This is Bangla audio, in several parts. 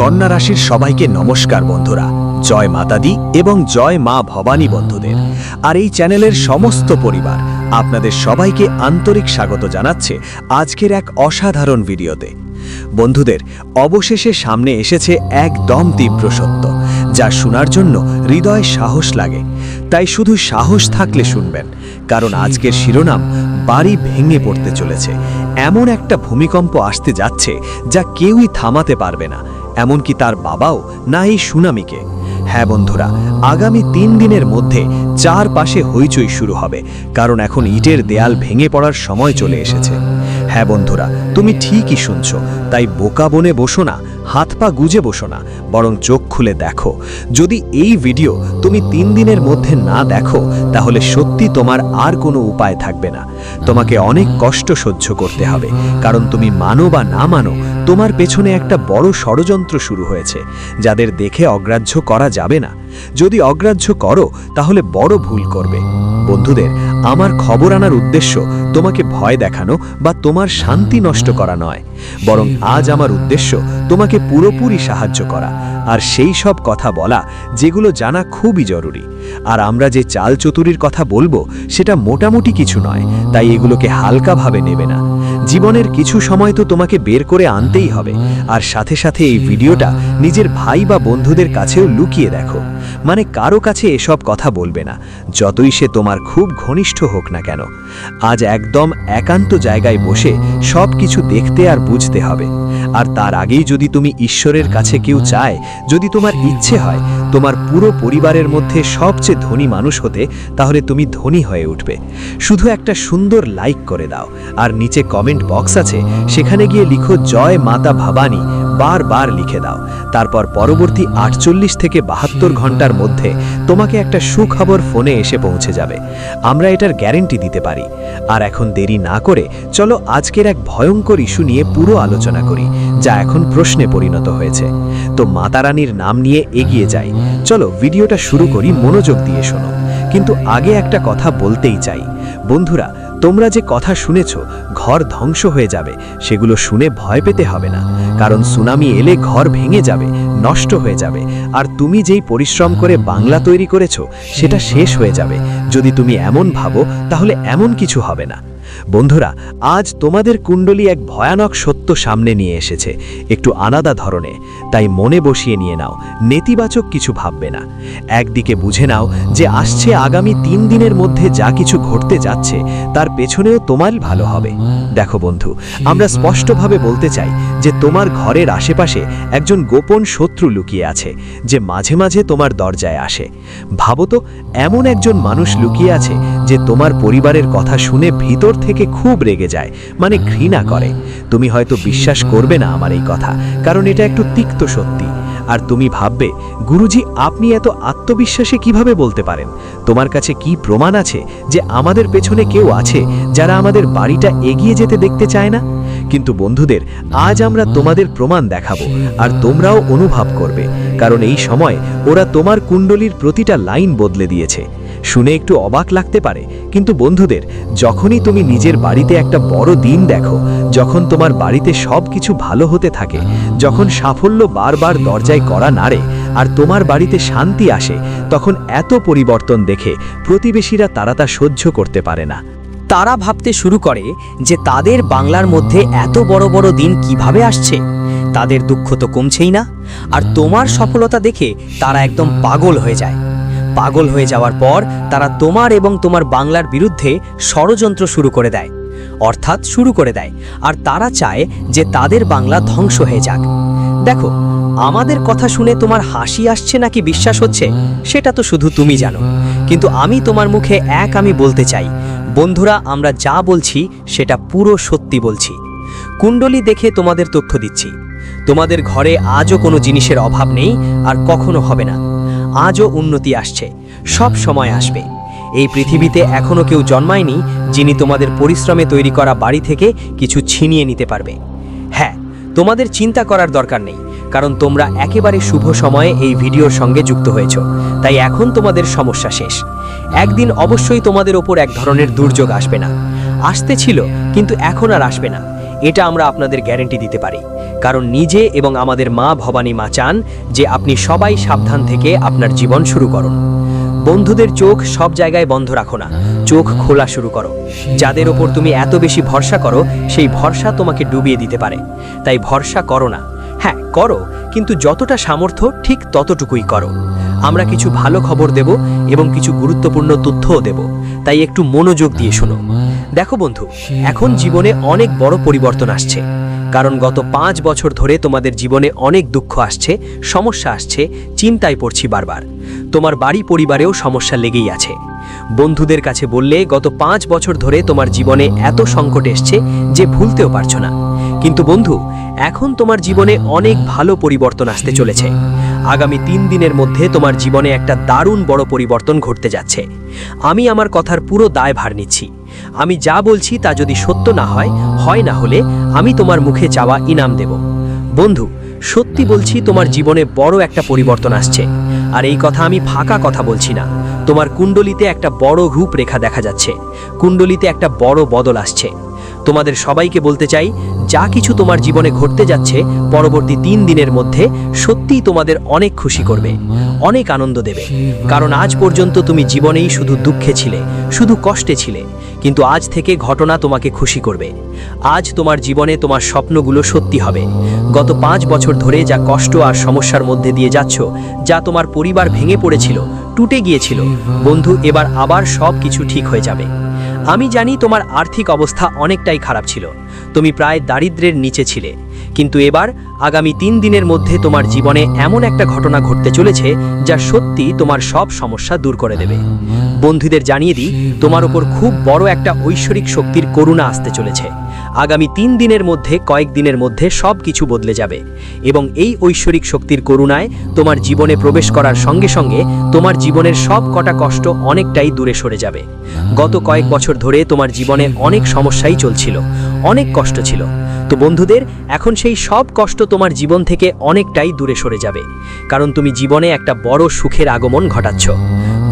কন্যা রাশির সবাইকে নমস্কার বন্ধুরা। জয় মাতাদি এবং জয় মা ভবানী বন্ধুদের। আর এই চ্যানেলের সমস্ত পরিবার আপনাদের সবাইকে আন্তরিক স্বাগত জানাচ্ছে আজকের এক অসাধারণ ভিডিওতে। বন্ধুদের, অবশেষে সামনে এসেছে একদম তীব্র সত্য, যা শোনার জন্য হৃদয় সাহস লাগে। তাই শুধু সাহস থাকলে শুনবেন, কারণ আজকের শিরোনাম বাড়ি ভেঙে পড়তে চলেছে। এমন একটা ভূমিকম্প আসতে যাচ্ছে যা কেউই থামাতে পারবে না। এমনকি তার বাবাও না এই সুনামিকে। হ্যাঁ বন্ধুরা, আগামী তিন দিনের মধ্যে চারপাশে হইচই শুরু হবে, কারণ এখন ইটের দেয়াল ভেঙে পড়ার সময় চলে এসেছে। হ্যাঁ বন্ধুরা, তুমি ঠিকই শুনছো, তাই বোকা বনে বসো না, হাত পা গুজে বসো না, বরং চোখ খুলে দেখো। যদি এই ভিডিও তুমি তিন দিনের মধ্যে না দেখো, তাহলে সত্যি তোমার আর কোনো উপায় থাকবে না। তোমাকে অনেক কষ্ট সহ্য করতে হবে, কারণ তুমি মানো বা না মানো তোমার পেছনে একটা বড় ষড়যন্ত্র শুরু হয়েছে, যাদের দেখে অগ্রাহ্য করা যাবে না। যদি অগ্রাহ্য করো, তাহলে বড় ভুল করবে। বন্ধুদের, আমার খবর আনার উদ্দেশ্য তোমাকে ভয় দেখানো বা তোমার শান্তি নষ্ট করা নয়। বরং আজ আমার উদ্দেশ্য তোমাকে পুরোপুরি সাহায্য করা। আর সেই সব কথা বলা যেগুলো জানা খুবই জরুরি। আর আমরা যে চাল চতুরির কথা বলব, সেটা মোটামুটি কিছু নয়, তাই এগুলোকে হালকাভাবে নেবে না। জীবনের কিছু সময় তো তোমাকে বের করে আনতেই হবে, আর সাথে সাথে এই ভিডিওটা নিজের ভাই বা বন্ধুদের কাছেও লুকিয়ে দেখো। মানে কারও কাছে এসব কথা বলবে না, যতই সে তোমার খুব ঘনিষ্ঠ হোক না কেন। আজ একদম একান্ত জায়গায় বসে সব কিছু দেখতে আর বুঝতে হবে। আর তার আগেই যদি তুমি ঈশ্বরের কাছে কেউ চায় যদি তোমার ইচ্ছে হয় তোমার পুরো পরিবারের মধ্যে সবচেয়ে ধনী মানুষ হতে তাহলে তুমি ধনী হয়ে উঠবে। শুধু একটা সুন্দর লাইক করে দাও। আর নিচে কমেন্ট বক্স আছে সেখানে গিয়ে লিখো জয় মাতা ভবানী। বারবার লিখে দাও। তারপর পরবর্তী আটচল্লিশ থেকে বাহাত্তর ঘণ্টার মধ্যে তোমাকে একটা সুখবর ফোনে এসে পৌঁছে যাবে। আমরা এটার গ্যারেন্টি দিতে পারি। আর এখন দেরি না করে চলো আজকের এক ভয়ঙ্কর ইস্যু নিয়ে পুরো আলোচনা করি, যা এখন প্রশ্নে পরিণত হয়েছে। তো মাতারানীর নাম নিয়ে এগিয়ে যাই। চলো ভিডিওটা শুরু করি মনোযোগ দিয়ে শোনো। কিন্তু আগে একটা কথা বলতেই চাই। বন্ধুরা তোমরা যে কথা শুনেছ, ঘর ধ্বংস হয়ে যাবে। সেগুলো শুনে ভয় পেতে হবে না। কারণ সুনামি এলে ঘর ভেঙে যাবে, নষ্ট হয়ে যাবে। আর তুমি যেই পরিশ্রম করে বাংলা তৈরি করেছ, সেটা শেষ হয়ে যাবে। যদি তুমি এমন ভাবো, তাহলে এমন কিছু হবে না। বন্ধুরা, আজ তোমাদের কুণ্ডলী এক ভয়ানক সত্য সামনে নিয়ে এসেছে, একটু আলাদা ধরনে তাই মনে বসিয়ে নিয়ে নাও, নেতিবাচক কিছু ভাববে না। একদিকে বুঝে নাও যে আসছে আগামী তিন দিনের মধ্যে যা কিছু ঘটতে যাচ্ছে, তার পেছনেও তোমার ভালো হবে। দেখো বন্ধু, আমরা স্পষ্টভাবে বলতে চাই যে তোমার ঘরের আশেপাশে একজন গোপন শত্রু লুকিয়ে আছে, যে মাঝে মাঝে তোমার দরজায় আসে। ভাবো তো, এমন একজন মানুষ লুকিয়ে আছে যে তোমার পরিবারের কথা শুনে ভিতর থেকে খুব রেগে যায় মানে ঘৃণা করে। তুমি হয়তো বিশ্বাস করবে না আমার এই কথা কারণ এটা একটু তিক্ত সত্যি। আর তুমি ভাববে গুরুজি আপনি এত আত্মবিশ্বাসে কীভাবে বলতে পারেন? তোমার কাছে কি প্রমাণ আছে যে আমাদের পেছনে কেউ আছে যারা আমাদের বাড়িটা এগিয়ে যেতে দেখতে চায় না? কিন্তু বন্ধুদের আজ আমরা তোমাদের প্রমাণ দেখাবো আর তোমরাও অনুভব করবে কারণ এই সময় ওরা তোমার কুণ্ডলীর প্রতিটা লাইন বদলে দিয়েছে। শুনে একটু অবাক লাগতে পারে, কিন্তু বন্ধুদের, যখনই তুমি নিজের বাড়িতে একটা বড় দিন দেখো, যখন তোমার বাড়িতে সব কিছু ভালো হতে থাকে, যখন সাফল্য বারবার দরজায় করা নাড়ে, আর তোমার বাড়িতে শান্তি আসে, তখন এত পরিবর্তন দেখে প্রতিবেশীরা তারা তা সহ্য করতে পারে না। তারা ভাবতে শুরু করে যে তাদের বাংলার মধ্যে এত বড় বড় দিন কীভাবে আসছে? তাদের দুঃখ তো কমছেই না, আর তোমার সফলতা দেখে তারা একদম পাগল হয়ে যায়। পাগল হয়ে যাওয়ার পর তারা তোমার এবং তোমার বাংলার বিরুদ্ধে ষড়যন্ত্র শুরু করে দেয়, অর্থাৎ শুরু করে দেয়। আর তারা চায় যে তাদের বাংলা ধ্বংস হয়ে যাক। দেখো, আমাদের কথা শুনে তোমার হাসি আসছে নাকি বিশ্বাস হচ্ছে, সেটা তো শুধু তুমি জানো। কিন্তু আমি তোমার মুখে এক আমি বলতে চাই। বন্ধুরা, আমরা যা বলছি, সেটা পুরো সত্যি বলছি। কুণ্ডলী দেখে তোমাদের তথ্য দিচ্ছি। তোমাদের ঘরে আজও কোনো জিনিসের অভাব নেই, আর কখনো হবে না। আজও উন্নতি আসছে, সব সময় আসবে। এই পৃথিবীতে এখনও কেউ জন্মায়নি যিনি তোমাদের পরিশ্রমে তৈরি করা বাড়ি থেকে কিছু ছিনিয়ে নিতে পারবে। হ্যাঁ তোমাদের চিন্তা করার দরকার নেই, কারণ তোমরা একেবারে শুভ সময়ে এই ভিডিওর সঙ্গে যুক্ত হয়েছ, তাই এখন তোমাদের সমস্যা শেষ। একদিন অবশ্যই তোমাদের ওপর এক ধরনের দুর্যোগ আসবে না। আসতে ছিল, কিন্তু এখন আর আসবে না। এটা আমরা আপনাদের গ্যারেন্টি দিতে পারি। কারণ নিজে এবং আমাদের মা ভবানী মা চান যে আপনি সবাই সাবধান থেকে আপনার জীবন শুরু করুন। বন্ধুদের চোখ সব জায়গায় বন্ধ রাখো না, চোখ খোলা শুরু করো। যাদের ওপর তুমি এত বেশি ভরসা করো, সেই ভরসা তোমাকে ডুবিয়ে দিতে পারে। তাই ভরসা করো না। হ্যাঁ করো, কিন্তু যতটা সামর্থ্য, ঠিক ততটুকুই করো। আমরা কিছু ভালো খবর দেব এবং কিছু গুরুত্বপূর্ণ তথ্যও দেব। তাই একটু মনোযোগ দিয়ে শোনো। দেখো বন্ধু, এখন জীবনে অনেক বড় পরিবর্তন আসছে। কারণ গত পাঁচ বছর ধরে তোমাদের জীবনে অনেক দুঃখ আসছে, সমস্যা আসছে, চিন্তায় পড়ছি বারবার। তোমার বাড়ি পরিবারেও সমস্যা লেগেই আছে। বন্ধুদের কাছে বললে, গত পাঁচ বছর ধরে তোমার জীবনে এত সংকট এসছে যে ভুলতেও পারছ না। কিন্তু বন্ধু, এখন তোমার জীবনে অনেক ভালো পরিবর্তন আসতে চলেছে। আগামী তিন দিনের মধ্যে তোমার জীবনে একটা দারুণ বড় পরিবর্তন ঘটতে যাচ্ছে। আমি আমার কথার পুরো দায় ভার নিচ্ছি। আমি যা বলছি তা যদি সত্য না হয় হয় না হলে আমি তোমার মুখে চাওয়া ইনাম দেব। বন্ধু, সত্যি বলছি তোমার জীবনে বড় একটা পরিবর্তন আসছে। আর এই কথা আমি ফাঁকা কথা বলছি না। তোমার কুণ্ডলিতে একটা বড় রূপরেখা দেখা যাচ্ছে। কুণ্ডলিতে একটা বড় বদল আসছে। তোমাদের সবাইকে বলতে চাই যা কিছু তোমার জীবনে ঘটতে যাচ্ছে পরবর্তী তিন দিনের মধ্যে সত্যিই তোমাদের অনেক খুশি করবে, অনেক আনন্দ দেবে। কারণ আজ পর্যন্ত তুমি জীবনেই শুধু দুঃখে ছিলে, শুধু কষ্টে ছিলে, কিন্তু আজ থেকে ঘটনা তোমাকে খুশি করবে। আজ তোমার জীবনে তোমার স্বপ্নগুলো সত্যি হবে। গত পাঁচ বছর ধরে যা কষ্ট আর সমস্যার মধ্যে দিয়ে যাচ্ছ, যা তোমার পরিবার ভেঙে পড়েছিল, টুটে গিয়েছিল, বন্ধু, এবার আবার সব কিছু ঠিক হয়ে যাবে। আমি জানি তোমার আর্থিক অবস্থা অনেকটাই খারাপ ছিল তুমি প্রায় দারিদ্রের নিচে ছিলে। কিন্তু এবার, আগামী তিন দিনের মধ্যে তোমার জীবনে এমন একটা ঘটনা ঘটতে চলেছে, যা সত্যি তোমার সব সমস্যা দূর করে দেবে। বন্ধুদের জানিয়ে দিই, তোমার উপর খুব বড় একটা ঐশ্বরিক শক্তির করুণা আসতে চলেছে। আগামী তিন দিনের মধ্যে, কয়েক দিনের মধ্যে সব কিছু বদলে যাবে। এবং এই ঐশ্বরিক শক্তির করুণায় তোমার জীবনে প্রবেশ করার সঙ্গে সঙ্গে তোমার জীবনের সব কটা কষ্ট অনেকটাই দূরে সরে যাবে। গত কয়েক বছর ধরে তোমার জীবনে অনেক সমস্যাই চলছিল, অনেক কষ্ট ছিল। তো বন্ধুদের, এখন সেই সব কষ্ট তোমার জীবন থেকে অনেকটাই দূরে সরে যাবে। কারণ তুমি জীবনে একটা বড় সুখের আগমন ঘটাচ্ছ।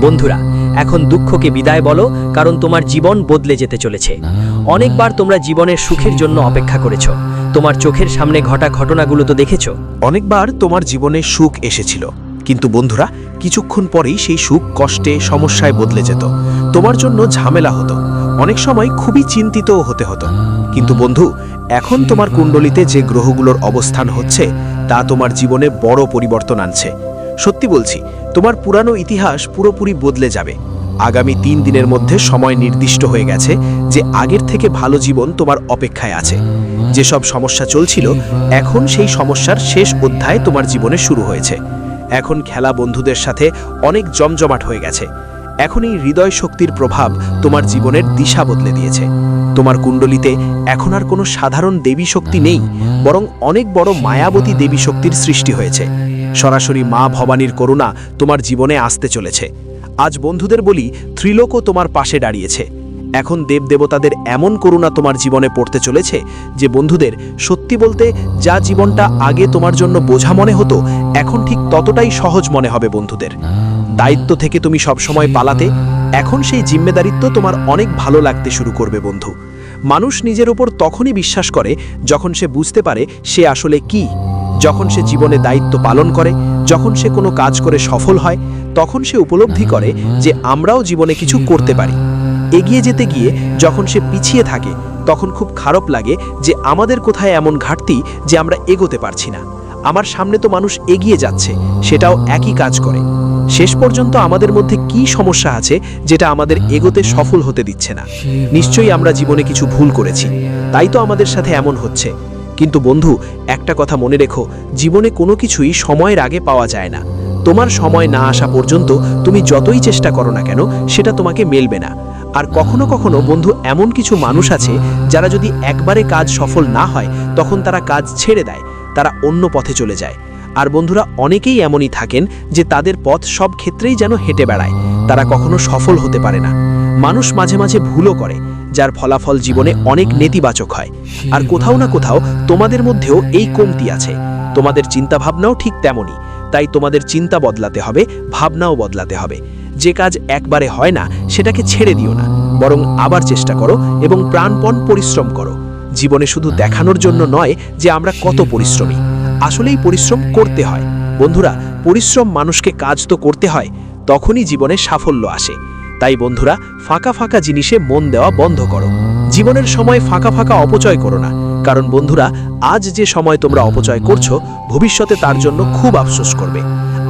বন্ধুরা এখন দুঃখকে বিদায় বলো, কারণ তোমার জীবন বদলে যেতে চলেছে। অনেকবার তোমরা জীবনের সুখের জন্য অপেক্ষা করেছ। তোমার চোখের সামনে ঘটা ঘটনাগুলো তো দেখেছ। অনেকবার তোমার জীবনে সুখ এসেছিল। কিন্তু বন্ধুরা, কিছুক্ষণ পরেই সেই সুখ কষ্টে, সমস্যায় বদলে যেত। তোমার জন্য ঝামেলা হতো। অনেক সময় খুবই চিন্তিতও হতে হতো। কিন্তু বন্ধু, এখন তোমার কুণ্ডলিতে যে গ্রহগুলোর অবস্থান হচ্ছে, তা তোমার জীবনে বড় পরিবর্তন আনছে। সত্যি বলছি, তোমার পুরানো ইতিহাস পুরোপুরি বদলে যাবে। আগামী তিন দিনের মধ্যে সময় নির্দিষ্ট হয়ে গেছে যে আগের থেকে ভালো জীবন তোমার অপেক্ষায় আছে। যেসব সমস্যা চলছিল, এখন সেই সমস্যার শেষ অধ্যায় তোমার জীবনে শুরু হয়েছে। এখন খেলা বন্ধুদের সাথে অনেক জমজমাট হয়ে গেছে। এখন এই হৃদয় শক্তির প্রভাব তোমার জীবনের দিশা বদলে দিয়েছে। তোমার কুণ্ডলিতে এখন আর কোনো সাধারণ দেবী শক্তি নেই, বরং অনেক বড় মায়াবতী দেবী শক্তির সৃষ্টি হয়েছে। সরাসরি মা ভবানীর করুণা তোমার জীবনে আসতে চলেছে। আজ বন্ধুদের বলি, ত্রিলোকও তোমার পাশে দাঁড়িয়েছে। এখন দেবদেবতাদের এমন করুণা তোমার জীবনে পড়তে চলেছে যে বন্ধুদের সত্যি বলতে যা জীবনটা আগে তোমার জন্য বোঝা মনে হতো, এখন ঠিক ততটাই সহজ মনে হবে বন্ধুদের। দায়িত্ব থেকে তুমি সবসময় পালাতে, এখন সেই জিম্মেদারিত্ব তোমার অনেক ভালো লাগতে শুরু করবে, বন্ধু। মানুষ নিজের উপর তখনই বিশ্বাস করে যখন সে বুঝতে পারে সে আসলে কি। যখন সে জীবনে দায়িত্ব পালন করে, যখন সে কোনো কাজ করে সফল হয়, তখন সে উপলব্ধি করে যে আমরাও জীবনে কিছু করতে পারি। এগিয়ে যেতে গিয়ে যখন সে পিছিয়ে থাকে, তখন খুব খারাপ লাগে যে আমাদের কোথায় এমন ঘাটতি যে আমরা এগোতে পারছি না। আমার সামনে তো মানুষ এগিয়ে যাচ্ছে, সেটাও একই কাজ করে। শেষ পর্যন্ত আমাদের মধ্যে কি সমস্যা আছে যেটা আমাদের এগোতে সফল হতে দিচ্ছে না? নিশ্চয়ই আমরা জীবনে কিছু ভুল করেছি, তাই তো আমাদের সাথে এমন হচ্ছে। কিন্তু বন্ধু, একটা কথা মনে রেখো, জীবনে কোনো কিছুই সময়ের আগে পাওয়া যায় না। তোমার সময় না আসা পর্যন্ত তুমি যতই চেষ্টা করো না কেন, সেটা তোমাকে মেলবে না। আর কখনো কখনো, বন্ধু, এমন কিছু মানুষ আছে যারা যদি একবারে কাজ সফল না হয়, তখন তারা কাজ ছেড়ে দেয়। তারা অন্য পথে চলে যায়। আর বন্ধুরা, অনেকেই এমনই থাকেন যে তাদের পথ সব ক্ষেত্রেই যেন হেঁটে বেড়ায়। তারা কখনো সফল হতে পারে না। মানুষ মাঝে মাঝে ভুলও করে, যার ফলাফল জীবনে অনেক নেতিবাচক হয়। আর কোথাও না কোথাও তোমাদের মধ্যেও এই কমতি আছে। তোমাদের চিন্তাভাবনাও ঠিক তেমনই। তাই তোমাদের চিন্তা বদলাতে হবে, ভাবনাও বদলাতে হবে। যে কাজ একবারে হয় না, সেটাকে ছেড়ে দিও না। বরং আবার চেষ্টা করো এবং প্রাণপণ পরিশ্রম করো। জীবনে শুধু দেখানোর জন্য নয় যে আমরা কত পরিশ্রমী। আসলেই পরিশ্রম করতে হয়। বন্ধুরা, পরিশ্রম মানুষকে কাজ তো করতে হয়, তখনই জীবনে সাফল্য আসে। তাই বন্ধুরা, ফাঁকা ফাঁকা জিনিসে মন দেওয়া বন্ধ করো। জীবনের সময় ফাঁকা ফাঁকা অপচয় করো না। কারণ বন্ধুরা, আজ যে সময় তোমরা অপচয় করছ, ভবিষ্যতে তার জন্য খুব আফসোস করবে।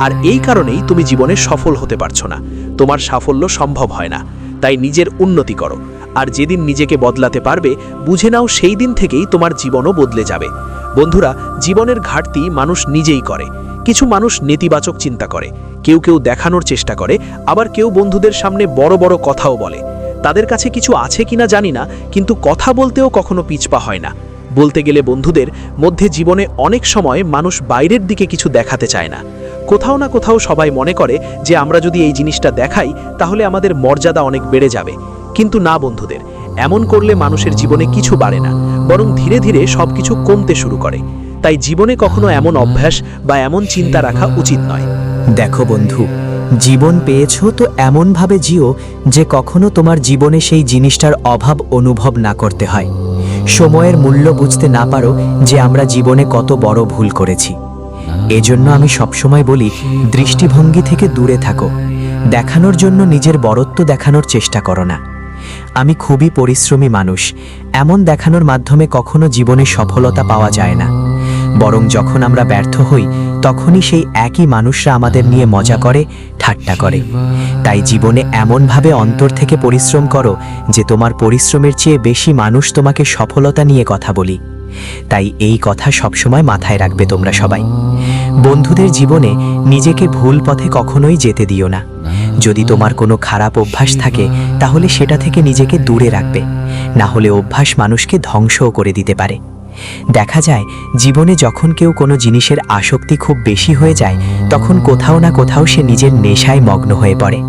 আর এই কারণেই তুমি জীবনে সফল হতে পারছ না। তোমার সাফল্য সম্ভব হয় না। তাই নিজের উন্নতি করো। আর যেদিন নিজেকে বদলাতে পারবে, বুঝে নাও সেই দিন থেকেই তোমার জীবনও বদলে যাবে। বন্ধুরা, জীবনের ঘাটতি মানুষ নিজেই করে। কিছু মানুষ নেতিবাচক চিন্তা করে। কেউ কেউ দেখানোর চেষ্টা করে, আবার কেউ বন্ধুদের সামনে বড় বড় কথাও বলে। তাদের কাছে কিছু আছে কিনা জানি না, কিন্তু কথা বলতেও কখনো পিছপা হয় না। বলতে গেলে বন্ধুদের মধ্যে জীবনে অনেক সময় মানুষ বাইরের দিকে কিছু দেখাতে চায় না। কোথাও না কোথাও সবাই মনে করে যে, আমরা যদি এই জিনিসটা দেখাই, তাহলে আমাদের মর্যাদা অনেক বেড়ে যাবে। কিন্তু না বন্ধুদের। এমন করলে মানুষের জীবনে কিছু বাড়ে না, বরং ধীরে ধীরে সবকিছু কমতে শুরু করে। তাই জীবনে কখনো এমন অভ্যাস বা এমন চিন্তা রাখা উচিত নয়। দেখো বন্ধু, জীবন পেয়েছ তো এমনভাবে জিও যে কখনো তোমার জীবনে সেই জিনিসটার অভাব অনুভব না করতে হয়। সময়ের মূল্য বুঝতে না পারো যে আমরা জীবনে কত বড় ভুল করেছি। এজন্য আমি সবসময় বলি, দৃষ্টিভঙ্গি থেকে দূরে থাকো। দেখানোর জন্য নিজের বরত্ব দেখানোর চেষ্টা করো না। আমি খুবই পরিশ্রমী মানুষ। এমন দেখানোর মাধ্যমে কখনো জীবনে সফলতা পাওয়া যায় না। বরং যখন আমরা ব্যর্থ হই, তখনই সেই একই মানুষরা আমাদের নিয়ে মজা করে, ঠাট্টা করে। তাই জীবনে এমনভাবে অন্তর থেকে পরিশ্রম করো যে তোমার পরিশ্রমের চেয়ে বেশি মানুষ তোমাকে সফলতা নিয়ে কথা বলি। তাই এই কথা সবসময় মাথায় রাখবে তোমরা সবাই। বন্ধুদের জীবনে নিজেকে ভুল পথে কখনোই যেতে দিও না। যদি তোমার কোনো খারাপ অভ্যাস থাকে, তাহলে সেটা থেকে নিজেকে দূরে রাখবে। না হলে অভ্যাস মানুষকে ধ্বংসও করে দিতে পারে। দেখা যায়, জীবনে যখন কেউ কোনো জিনিসের আসক্তি খুব বেশি হয়ে যায়, তখন কোথাও না কোথাও সে নিজের নেশায় মগ্ন হয়ে পড়ে।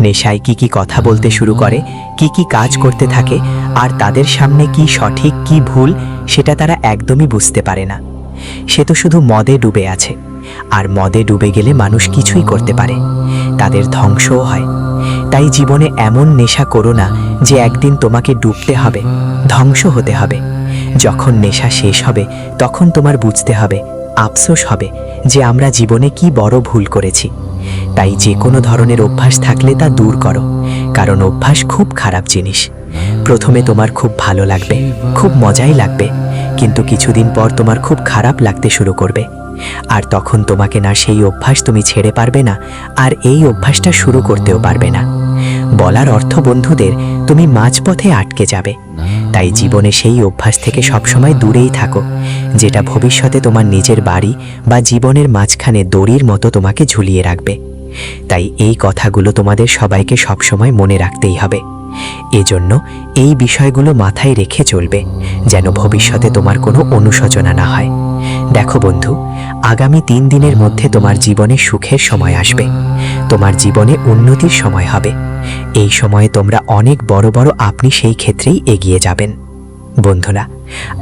নেশায় কি কি কথা বলতে শুরু করে, কি কি কাজ করতে থাকে, আর তাদের সামনে কি সঠিক, কি ভুল, সেটা তারা একদমই বুঝতে পারে না। সে তো শুধু মদে ডুবে আছে। আর মদে ডুবে গেলে মানুষ কিছুই করতে পারে। তাদের ধ্বংসও হয়। তাই জীবনে এমন নেশা করো না যে একদিন তোমাকে ডুবতে হবে, ধ্বংস হতে হবে। যখন নেশা শেষ হবে, তখন তোমার বুঝতে হবে, আফসোস হবে যে আমরা জীবনে কি বড় ভুল করেছি। তাই যে কোনো ধরনের অভ্যাস থাকলে তা দূর করো, কারণ অভ্যাস খুব খারাপ জিনিস। প্রথমে তোমার খুব ভালো লাগবে, খুব মজাই লাগবে, কিন্তু কিছুদিন পর তোমার খুব খারাপ লাগতে শুরু করবে। আর তখন তোমাকে না সেই অভ্যাস তুমি ছেড়ে পারবে না, আর এই অভ্যাসটা শুরু করতেও পারবে না। বলার অর্থ বন্ধুদের, তুমি মাঝপথে আটকে যাবে। তাই জীবনে সেই অভ্যাস থেকে সবসময় দূরেই থাকো, যেটা ভবিষ্যতে তোমার নিজের বাড়ি বা জীবনের মাঝখানে দড়ির মতো তোমাকে ঝুলিয়ে রাখবে। তাই এই কথাগুলো তোমাদের সবাইকে সবসময় মনে রাখতেই হবে। এজন্য এই বিষয়গুলো মাথায় রেখে চলবে, যেন ভবিষ্যতে তোমার কোনো অনুশোচনা না হয়। দেখো বন্ধু, আগামী তিন দিনের মধ্যে তোমার জীবনে সুখের সময় আসবে, তোমার জীবনে উন্নতির সময় হবে। এই সময়ে তোমরা অনেক বড় বড় আপনি সেই ক্ষেত্রেই এগিয়ে যাবেন। বন্ধুরা,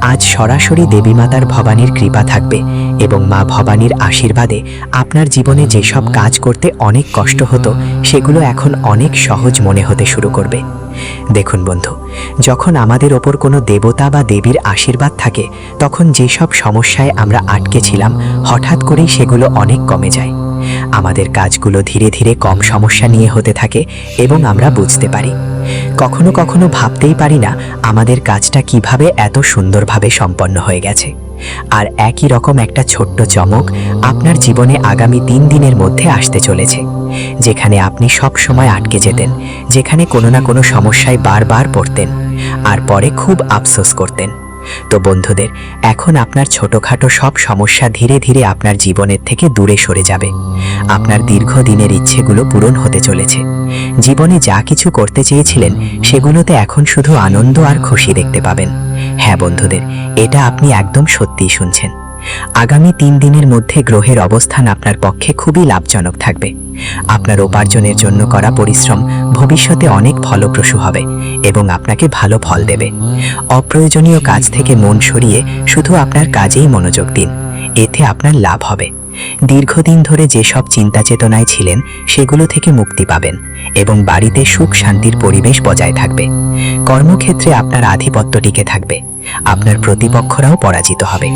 আজ সরাসরি দেবীমাতার ভবানীর কৃপা থাকবে এবং মা ভবানীর আশীর্বাদে আপনার জীবনে যেসব কাজ করতে অনেক কষ্ট হতো, সেগুলো এখন অনেক সহজ মনে হতে শুরু করবে। দেখুন বন্ধু, যখন আমাদের ওপর কোনো দেবতা বা দেবীর আশীর্বাদ থাকে, তখন যেসব সমস্যায় আমরা আটকে ছিলাম, হঠাৎ করেই সেগুলো অনেক কমে যায়। আমাদের কাজগুলো ধীরে ধীরে কম সমস্যা নিয়ে হতে থাকে এবং আমরা বুঝতে পারি। কখনো কখনো ভাবতেই পারি না আমাদের কাজটা কীভাবে এত সুন্দরভাবে সম্পন্ন হয়ে গেছে। আর একই রকম একটা ছোট্ট চমক আপনার জীবনে আগামী তিন দিনের মধ্যে আসতে চলেছে, যেখানে আপনি সব সময় আটকে যেতেন, যেখানে কোনো না কোনো সমস্যায় বারবার পড়তেন, আর পরে খুব আফসোস করতেন। তো বন্ধুদের, এখন আপনার ছোটোখাটো সব সমস্যা ধীরে ধীরে আপনার জীবনের থেকে দূরে সরে যাবে। আপনার দীর্ঘদিনের ইচ্ছেগুলো পূরণ হতে চলেছে। জীবনে যা কিছু করতে চেয়েছিলেন, সেগুলোতে এখন শুধু আনন্দ আর খুশি দেখতে পাবেন। হ্যাঁ বন্ধুদের, এটা আপনি একদম সত্যিই শুনছেন। আগামী তিন দিনের মধ্যে গ্রহের অবস্থান আপনার পক্ষে খুবই লাভজনক থাকবে। আপনার উপার্জনের জন্য করা পরিশ্রম ভবিষ্যতে অনেক ফলপ্রসূ হবে এবং আপনাকে ভালো ফল দেবে। অপ্রয়োজনীয় কাজ থেকে মন সরিয়ে শুধু আপনার কাজেই মনোযোগ দিন। এতে আপনার লাভ হবে। দীর্ঘদিন ধরে যেসব চিন্তা চেতনায় ছিলেন, সেগুলো থেকে মুক্তি পাবেন এবং বাড়িতে সুখ শান্তির পরিবেশ বজায় থাকবে। কর্মক্ষেত্রে আপনার আধিপত্য টিকে থাকবে। আপনার প্রতিপক্ষরাও পরাজিত হবে।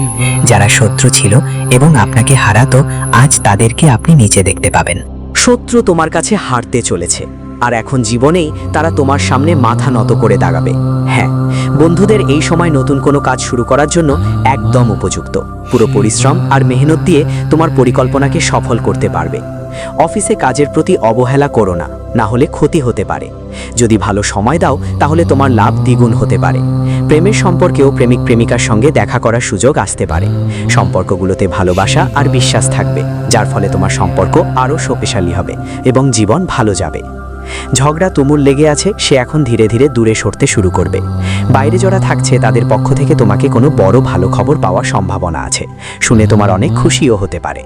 যারা শত্রু ছিল এবং আপনাকে হারাতো, আজ তাদেরকে আপনি নিচে দেখতে পাবেন। শত্রু তোমার কাছে হারতে চলেছে, আর এখন জীবনেই তারা তোমার সামনে মাথা নত করে দাঁড়াবে হ্যাঁ বন্ধুদের এই সময় নতুন কোনো কাজ শুরু করার জন্য একদম উপযুক্ত। পুরো পরিশ্রম আর মেহনত দিয়ে তোমার পরিকল্পনাকে সফল করতে পারবে। অফিসে কাজের প্রতি অবহেলা করো না। না হলে ক্ষতি হতে পারে। যদি ভালো সময় দাও, তাহলে তোমার লাভ দ্বিগুণ হতে পারে। প্রেমের সম্পর্কেও প্রেমিক প্রেমিকার সঙ্গে দেখা করার সুযোগ আসতে পারে। সম্পর্কগুলোতে ভালোবাসা আর বিশ্বাস থাকবে, যার ফলে তোমার সম্পর্ক আরও শক্তিশালী হবে এবং জীবন ভালো যাবে। ঝগড়া তুমুল লেগে আছে, সে এখন ধীরে ধীরে দূরে সরতে শুরু করবে। বাইরে যারা থাকছে, তাদের পক্ষ থেকে তোমাকে কোনো বড় ভালো খবর পাওয়ার সম্ভাবনা আছে। শুনে তোমার অনেক খুশিও হতে পারে।